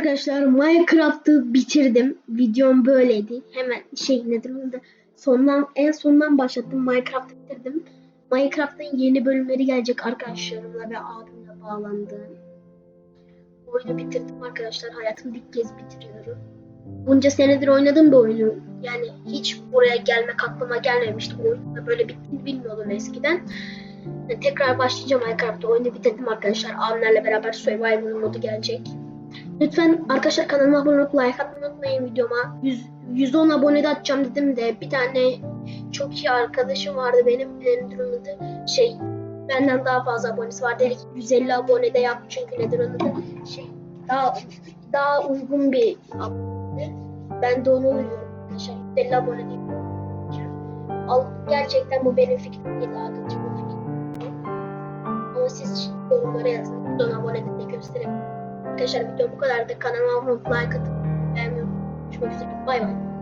arkadaşlar Minecraft'ı bitirdim. Videom böyleydi. Hemen şey nedir onu da sondan en sondan başlattım. Minecraft'ı bitirdim. Minecraft'ın yeni bölümleri gelecek arkadaşlarımla ve abimle bağlandığım. Oyunu bitirdim arkadaşlar. Hayatımda ilk kez bitiriyorum. Bunca senedir oynadığım bir oyunu. Yani hiç buraya gelmek aklıma gelmemişti. Oyunun da böyle bittiğini bilmiyordum eskiden. Yani tekrar başlayacağım Minecraft'ta. Oyunu bitirdim arkadaşlar. Abimlerle beraber Survival modu gelecek. Lütfen arkadaşlar kanalıma abone olup like atmayı unutmayın videoma. 100, 110 abone de atacağım dedim de bir tane çok iyi arkadaşım vardı benim. Benim durumda şey benden daha fazla abonesi vardı. 150 abone de yaptı çünkü nedir onun da şey daha daha uygun bir abone. Ben de onu uyuyorum arkadaşlar. 150 abone değil. Al, gerçekten bu benim fikrim değil. Arkadaşım. Ama siz yorumlara yazın. 110 abone de. Arkadaşlar video bu kadar da kanalıma abone olup like atıp beğenmeyi unutmayın. Görüşmek üzere. Bay bay.